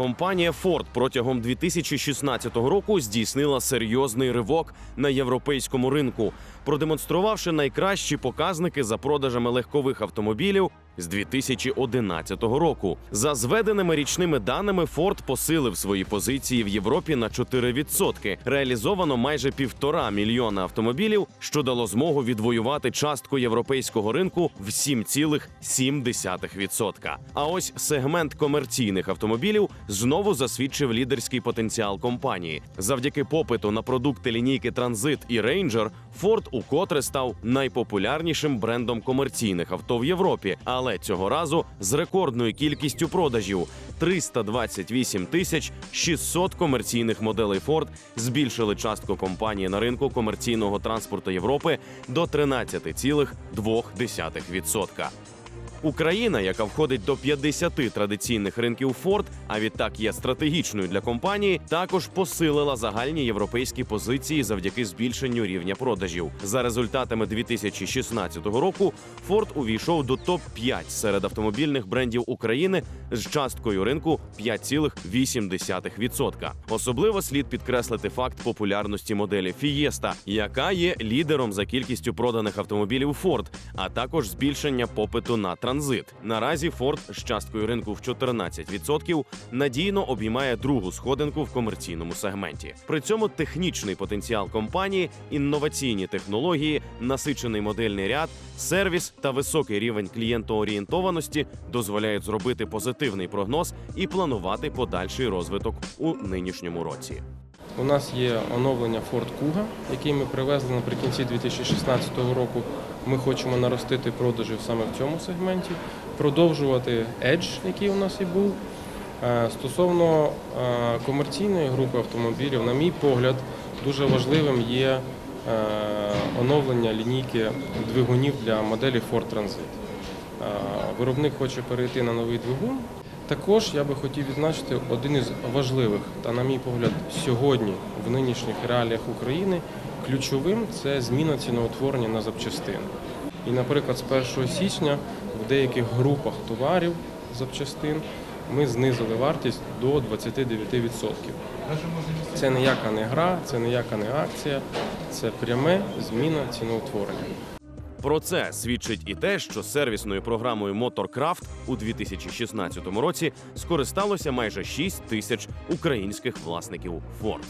компанія Ford протягом 2016 року здійснила серйозний ривок на європейському ринку, продемонструвавши найкращі показники за продажами легкових автомобілів з 2011 року. За зведеними річними даними, Ford посилив свої позиції в Європі на 4%. Реалізовано майже півтора мільйона автомобілів, що дало змогу відвоювати частку європейського ринку в 7,7%. А ось сегмент комерційних автомобілів знову засвідчив лідерський потенціал компанії. Завдяки попиту на продукти лінійки Транзит і Ranger, Ford укотре став найпопулярнішим брендом комерційних авто в Європі, але цього разу з рекордною кількістю продажів 328 тисяч 600 комерційних моделей Ford збільшили частку компанії на ринку комерційного транспорту Європи до 13,2%. Україна, яка входить до 50 традиційних ринків Ford, а відтак є стратегічною для компанії, також посилила загальні європейські позиції завдяки збільшенню рівня продажів. За результатами 2016 року Ford увійшов до топ 5 серед автомобільних брендів України з часткою ринку 5,8%. Особливо слід підкреслити факт популярності моделі Fiesta, яка є лідером за кількістю проданих автомобілів Ford, а також збільшення попиту на транзит. Наразі Ford з часткою ринку в 14% надійно обіймає другу сходинку в комерційному сегменті. При цьому технічний потенціал компанії, інноваційні технології, насичений модельний ряд, сервіс та високий рівень клієнтоорієнтованості дозволяють зробити позитивний прогноз і планувати подальший розвиток у нинішньому році. У нас є оновлення Ford Kuga, який ми привезли наприкінці 2016 року. Ми хочемо наростити продажі саме в цьому сегменті, продовжувати Edge, який у нас і був. Е, Стосовно е, комерційної групи автомобілів, на мій погляд, дуже важливим є е, оновлення лінійки двигунів для моделі Ford Transit. Виробник хоче перейти на новий двигун. Також я би хотів відзначити один із важливих та, на мій погляд, сьогодні в нинішніх реаліях України ключовим це зміна ціноутворення на запчастини. І, наприклад, з 1 січня в деяких групах товарів запчастин ми знизили вартість до 29%. Це ніяка не гра, це ніяка не акція, це пряме зміна ціноутворення. Про це свідчить і те, що сервісною програмою Motorcraft у 2016 році скористалося майже 6 тисяч українських власників Ford.